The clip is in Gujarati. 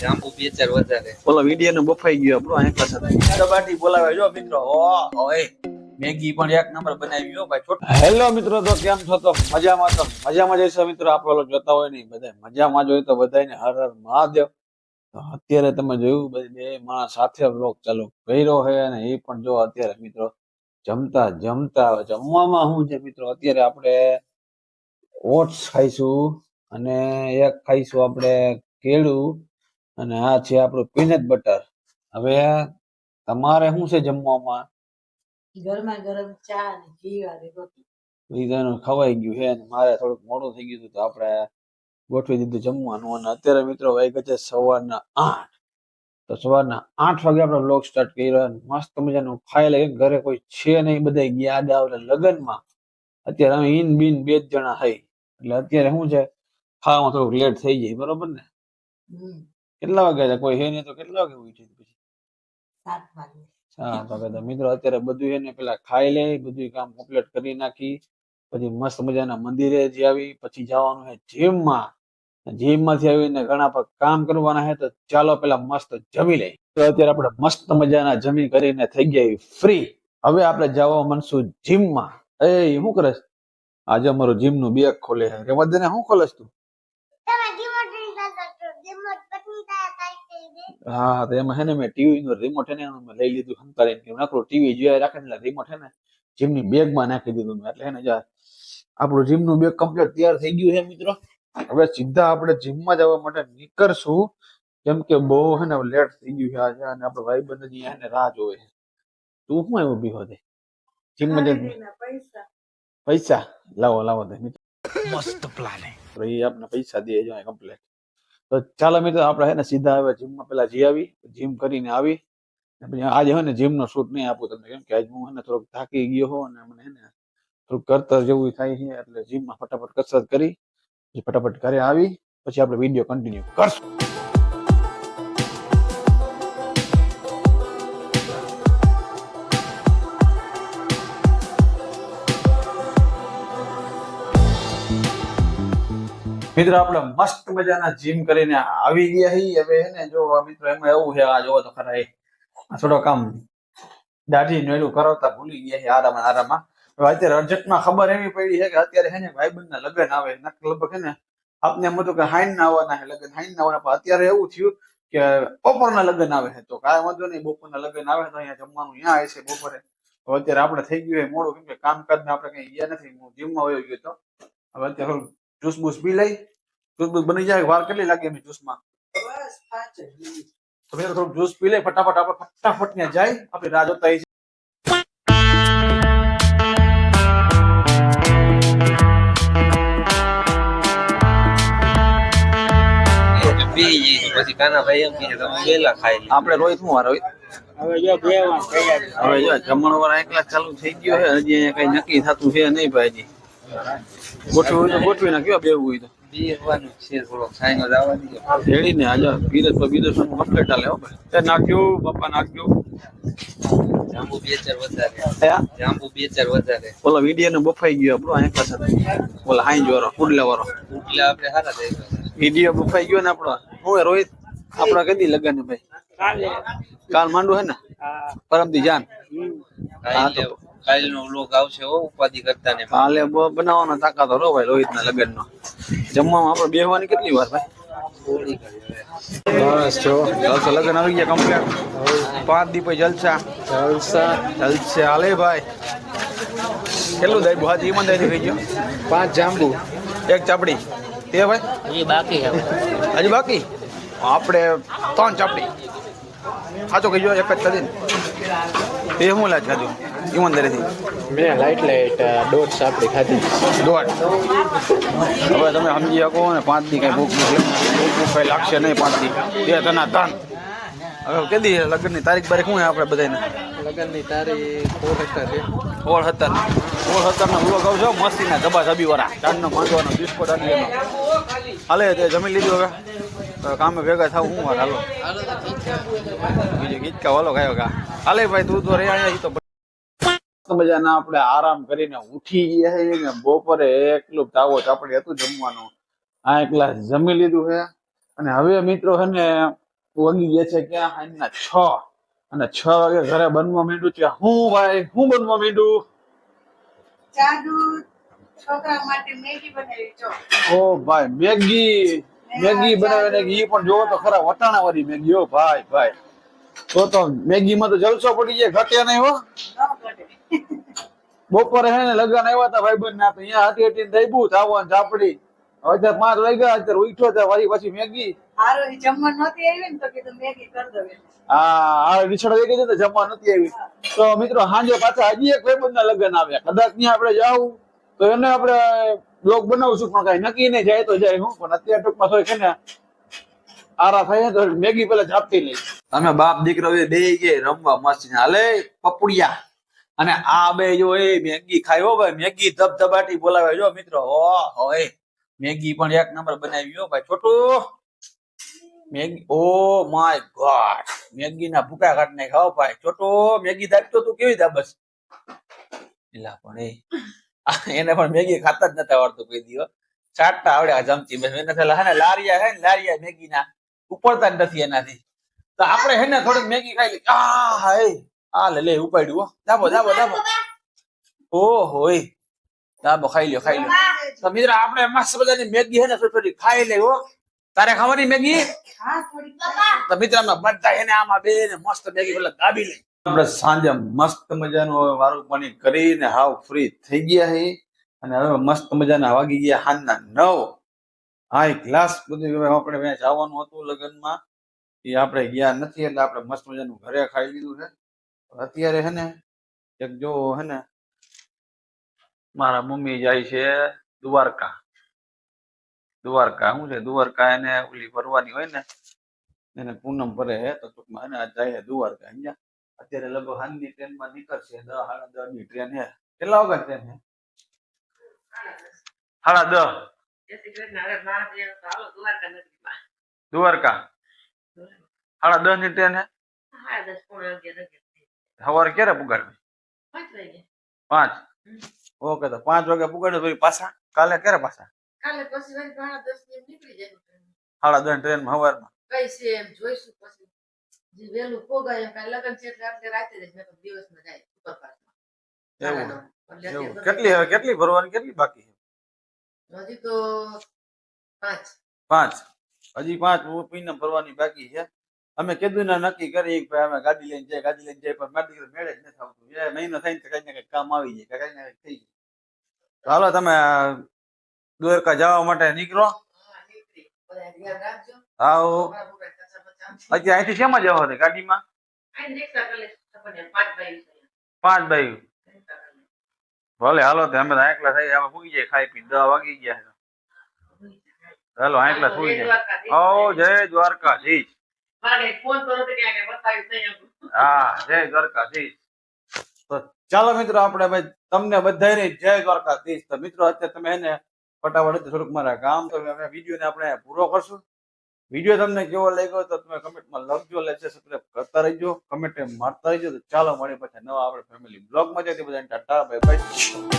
જાંબુ બે વધારે. ઓલો વીડિયો નો બફાઈ ગયો આપણો અહીં પાસે દબાટી બોલાવે જો મિત્રો. ઓ ઓય મેગી પણ એક નંબર બનાવી હો ભાઈ છોટ. હેલો મિત્રો તો કેમ છો તો? મજામાં તો. મજામાં જઈશો મિત્રો આપણે જોતા હોય નહીં બધા મજામાં જોઈએ તો બધાને હર હર મહાદેવ. અત્યારે તમે જોયું બધી બે માણસ સાથે બ્લોક ચાલુ કર્યો છે અને એ પણ જો અત્યારે મિત્રો જમતા જમતા જમવામાં શું છે મિત્રો અત્યારે આપણે ઓટ્સ ખાઈશું અને એક ખાઈશું આપણે કેળું અને આ છે આપણું પીનટ બટર હવે તમારે શું છે જમવામાં? ગરમા ગરમ ચા અને ઘી વાળી રોટી. ઈ ખવાઈ ગયું છે મારે થોડુંક મોડું થઈ ગયું હતું તો આપણે ગોઠવી દીધું જમવાનું. અને અત્યારે મિત્રો વાગ્યા છે સવારના આઠ. તો સવારના આઠ વાગે આપણે બ્લોગ સ્ટાર્ટ કર્યો અને મસ્ત મજાનું ખાઈ લઈએ ઘરે કોઈ છે નહીં બધા ગયા આડા લગ્નમાં. અત્યારે અમે ઇન બિન બે જ જણા થઈ એટલે અત્યારે શું છે? ખાવામાં થોડુંક લેટ થઈ જાય બરોબર ને? કેટલા વાગે છે? કોઈ હે નહીં તો કેટલા વાગે ઉઠી પછી? સાત વાગે. હા તો કહેતા મિત્રો અત્યારે બધું એને પેલા ખાઈ લે બધું કામ કમ્પ્લીટ કરી નાખી પછી મસ્ત મજાના મંદિરે જઈ આવી પછી જવાનું છે જીમમાં જીમમાંથી આવીને ઘણા પર કામ કરવાના છે તો ચાલો પેલા મસ્ત જમી લઈ તો અત્યારે આપણે મસ્ત મજાના જમી કરીને થઈ ગયા ફ્રી હવે આપણે જવા મનશું જીમમાં એ શું કરે? આજે અમારું જીમનું બેગ ખોલે છે. રેવા દે ને શું ખોલે છે તું હા તો એમાં છે ને મેં ટીવી નું રિમોટ એને ને મેં લઈ લીધું સંતાડીને કે નકરું ટીવી જોયા રાખે ને એટલે રિમોટ હે ને જીમની બેગમાં નાખી દીધું મેં. એટલે હે ને જા આપણું જીમનું બેગ કમ્પ્લીટ તૈયાર થઈ ગયું છે મિત્રો. હવે સીધા આપણે જીમમાં જવા માટે નીકળશું. કેમ કે બહુ હે ને લેટ થઈ ગયું છે આજે અને આપણો ભાઈ બંધ ને રાહ જોવે તું શું આવ્યો બીહો દે જીમમાં જઈને? પૈસા. પૈસા. લાવો લાવો મસ્ત પ્લાન તો એ આપણે પૈસા દે જો કમ્પ્લીટ તો ચાલો મિત્રો આપણે હે ને સીધા હવે જીમમાં પેલા જઈ આવી જીમ કરીને આવી. પછી આજે હે ને જીમ નો શૂટ નહીં આપું તમને કેમ કે આજે હું હે ને થોડોક થાકી ગયો હો અને મને હે ને થોડુંક કરતર જેવું થાય છે એટલે જીમમાં ફટાફટ કસરત કરી ફટાફટ ઘરે આવી પછી આપણે વીડિયો કન્ટિન્યુ કરશું. મિત્રો, આપણે મસ્ત મજાના જીમ કરીને આવી ગયા હી હવે હે ને જો મિત્રો, એમાં એવું છે, આ જોવો તો ખરા એ. થોડોક આમ દાઢી નેડું કરાવતા ભૂલી ગયા છે આરામ આરામમાં. હવે અત્યારે અર્જન્ટમાં ખબર એવી પડી છે કે અત્યારે હે ને, ભાઈબંધના લગ્ન આવે. લગભગ હે ને, આપને એમ હતું કે હાઈન ના આવવાના છે લગ્ન હાઈન ના આવવાના, પણ અત્યારે એવું થયું કે બપોરના લગ્ન આવે છે. તો કાંઈ વાંધો નહીં, બપોરના લગ્ન આવે તો અહીંયા જમવાનું અહીંયા આવે છે બપોરે. અત્યારે આપણે થઈ ગયું હોય મોડું, કેમ કે કામકાજને આપણે કઈ ગયા નથી. હું જીમમાં વયો ગયો તો. હવે અત્યારે જ્યુસ બુસ પી લઈ જ્યુસ બુસ બની જાય વાર કેટલી લાગે એમ જ્યુસમાં બસ પાંચ જ મિનિટ તો મેં થોડું જ્યુસ પી લે ફટાફટ આપણે ફટાફટ ત્યાં જાય આપણે રાહ જોતા હોય બે જઈશું પછી કાના ભાઈ એમ કહે તમે વહેલા ખાઈ લે આપણે રોહિત શું વાર રોહિત હવે જો બે વાર તૈયારી હવે જો જમણ વાર એક કલાક ચાલુ થઈ ગયો છે હજી અહીંયા કઈ નક્કી થતું છે નહીં ભાઈ હજી ગોઠવું હોય તો ગોઠવી નાખ્યો બેવું હોય તો. રેડી ને આજે બીરજ પર બીરજ કમ્પ્લીટ હાલે નાખ્યું પપ્પા નાખ્યું. જાંબુ બે ચાર વધારે. જાંબુ બે ચાર વધારે. ઓલા વીડિયો ને બફાઈ ગયો આપણો અહીં પાસે ઓલા હાઈ વાળો કુડલા વાળો. એટલે આપણે સારા દેખાય વીડિયો બફાઈ ગયો ને આપણો. હું રોહિત? આપણા કદી લગન ભાઈ? કાલ. માંડું હે ને? પરમદી જાન. હા તો- કાલનો વ્લોગ આવશે હો ઉપાધિ કરતા ને કાલે બ- બનાવવાનો તાકાત હરો ભાઈ રોહિત ના લગ્ન નો જમવામાં આપણે બેહવાની કેટલી વાર ભાઈ? બસ જો. જલસા લગન આવી ગયા કમ્પ્લીટ પાંચ દી પછી જલસા. જલસા. જલસા. હાલે ભાઈ. કેટલું દાઈ બહાર ઈમાનદારી થઈ ગયો? પાંચ જાંબુ. એક ચાપડી. તે ભાઈ? એ બાકી હવે. હજી બાકી? આપણે ત્રણ ચાપડી. સાચો કહીજો એક જ થતી તે હું લાગે સાચું ઈમાનદારીથી મેં લાઈટ લાઈટ દોઢ સાપડી ખાધી. દોઢ. હવે તમે સમજી શકો ને પાંચ દી કઈ ભૂખ ભૂખ ભૂખ કઈ લાગશે નહીં પાંચ દી. બે તના ધન. હવે કેદી લગ્નની તારીખ બારીખ શું આપણે બધાને લગ્નની તારીખ ફોર હેક્ટર છે. ઓળ હતર ઓળ હતર નો વ્લોગ છો મસ્તીના ધબા ધબી વાળા ચાંદનો માંડવાનો બિસ્કોટ આદિનો હાલે તે જમી લીધું હવે. કામે ભેગા થાવ હું વાર હાલો. બીજું ગીતકા વાલો કયો કા? હાલે ભાઈ તું તો રે અહીંયા તો મજાના આપણે આરામ કરીને ઉઠી ગયા ને બપોરે એકલું તાવો ચાપડી હતું જમવાનું. આ એક ગ્લાસ જમી લીધું છે અને હવે મિત્રો છે ને વગી ગયા છે ક્યાં? સાંજના છ. અને છ વાગે ઘરે બનવા માંડ્યું છે. હું ભાઈ હું બનવા માંડ્યું? છોકરા માટે મેગી બનાવી છો ઓ ભાઈ મેગી મેગી બનાવે ને ઈ પણ જોવો તો ખરા વટાણા વાળી મેગી હો ભાઈ ભાઈ. તો તો મેગી માં તો જલસો પડી જાય ઘટે નહીં હો. ન ઘટે. બપોરે હે ને લગન આવ્યા હતા ભાઈબંધ ના તો અહીંયા હતી હતી દઈબું ચાવન ચાપડી હવે પાંચ વાગ્યા અત્યારે ઉઠ્યો ત્યાં વારી પછી મેગી. હારું ઈ જમવા નહોતી આવી ને તો કીધું મેગી કરી દઉં એમ. હા આ નિશાળ વહી છે તો જમવા નથી આવી. તો મિત્રો હાંજે પાછા હજી એક ભાઈબંધ ના લગન આવ્યા. કદાચ ત્યાં આપણે જાવું તો એને આપણે બ્લોગ બનાવશું પણ કઈ નક્કી નહીં જાય તો જાય હું. પણ અત્યારે ટૂંકમાં થોડી છે ને આરા થાય તો મેગી પેલા ઝાપતી લઈ તમે બાપ દીકરો બે બે કે રમવા મસ્ત હાલે પપુડિયા. અને આ બે જો એ મેગી ખાયો ભાઈ, મેગી ધબધબાટી બોલાવે જો મિત્રો. ઓ હોય મેગી પણ એક નંબર બનાવી હો ભાઈ, છોટું. Maggi, oh my god. Maggi ના ભૂકા કાઢ ને ખાવ ભાઈ, છોટો. મેગી દાબતો તું કેવી દાબસ એલા પણ એ. એને પણ મેગી ખાતા જ નતા આવડતું કોઈ દિવસ. ચાટતા આવડે આ જમચી બસ એને થયેલા હે લારિયા હે લારિયા મેગી ના ઉપડતા જ નથી એનાથી. તો આપણે હે ને થોડીક મેગી ખાઈ લઈ આ હાય આ લે લે ઉપાડ્યું હો. દાબો દાબો દાબો. ઓહો એ દાબો ખાઈ લ્યો ખાઈ લ્યો. તો મિત્ર આપણે મસ્ત બધાની મેગી હે ને થોડી ખાઈ લે હો. તારે ખાવાની મેગી? તો મિત્ર અમે બધા એને આમાં બે ને મસ્ત મેગી પેલા દાબી લઈ આપણે સાંજે મસ્ત મજાનું હવે વારું પાણી કરીને હાવ ફ્રી થઈ ગયા હે. અને હવે મસ્ત મજાના વાગી ગયા હાંજના નવ. હા એક ગ્લાસ બધું હવે આપણે ત્યાં જવાનું હતું લગ્નમાં. એ આપણે ગયા નથી એટલે આપણે મસ્ત મજાનું ઘરે ખાઈ લીધું છે. અત્યારે હે ને, એક જો હે ને, મારા મમ્મી જાય છે દ્વારકા. દ્વારકા, શું છે? દ્વારકા એને ઓલી ભરવાની હોય ને, એને પૂનમ ભરે હે, તો ટૂંકમાં એને જાય દ્વારકા અહીંયા અત્યારે લગભગ હાલની ટ્રેનમાં નીકળશે દસ સાડા દસની ટ્રેન હે. કેટલા વાગે ટ્રેન હે? સાડા દસ દ્વારકા. સાડા દસની ટ્રેન છે સવારે ક્યારે પુગાડવી? પાંચ ઓકે તો પાંચ વાગે પુગાડે પછી પાછા? કાલે ક્યારે પાછા? કાલે પછી ઘણા દસ નીકળી જાય સાડા દસ ટ્રેનમાં સવારમાં કઈ છે એમ જોઈશું પછી. જે વહેલું પોગાય એમ કાલે લગન છે એટલે આપણે રાતે જ નહીં તો દિવસમાં જાય સુપરફાસ્ટમાં. એવું? કેટલી હવે કેટલી ભરવાની કેટલી બાકી છે? હજી તો પાંચ. પાંચ? હજી પાંચ પીને ભરવાની બાકી છે? અમે કીધું ના નક્કી કરી કે અમે ગાડી લઈને જાય ગાડી લઈને જાય પણ મારી દીકરી મેળે જ નથી આવતું એ મહિનો થઈને કઈ કઈ કામ આવી જાય, કઈ કઈ થઈ જાય. હાલો તમે દ્વારકા જવા માટે નીકળો. હા. અત્યારે અહીંથી શેમાં જવા છે ગાડીમાં? પાંચ ભાઈ. ભલે, હાલો, તો અમે આંકલા થઈ અમે પૂગી જાય, ખાઈ પી દવા વાગી ગયા હાલો એકલા પૂગી જાય. ઓ જય દ્વારકાધીશ. હા ચાલો મિત્રો, આપણે તમને બધાને જય દ્વારકાધીશ. તો મિત્રો, અત્યારે તમે એને ફટાફટ થોડુંક મારા કામ તો વીડિયો ને આપણે પૂરો કરશું. વીડિયો તમને કેવો લાગ્યો તો તમે કમેન્ટમાં લખજો લેજો સબસ્ક્રાઈબ કરતા રહેજો કમેન્ટ મારતા રહેજો. તો ચાલો મળી પછી નવા આપણે ફેમિલી બ્લોગમાં જઈએ બધાને ટાટા બાય બાય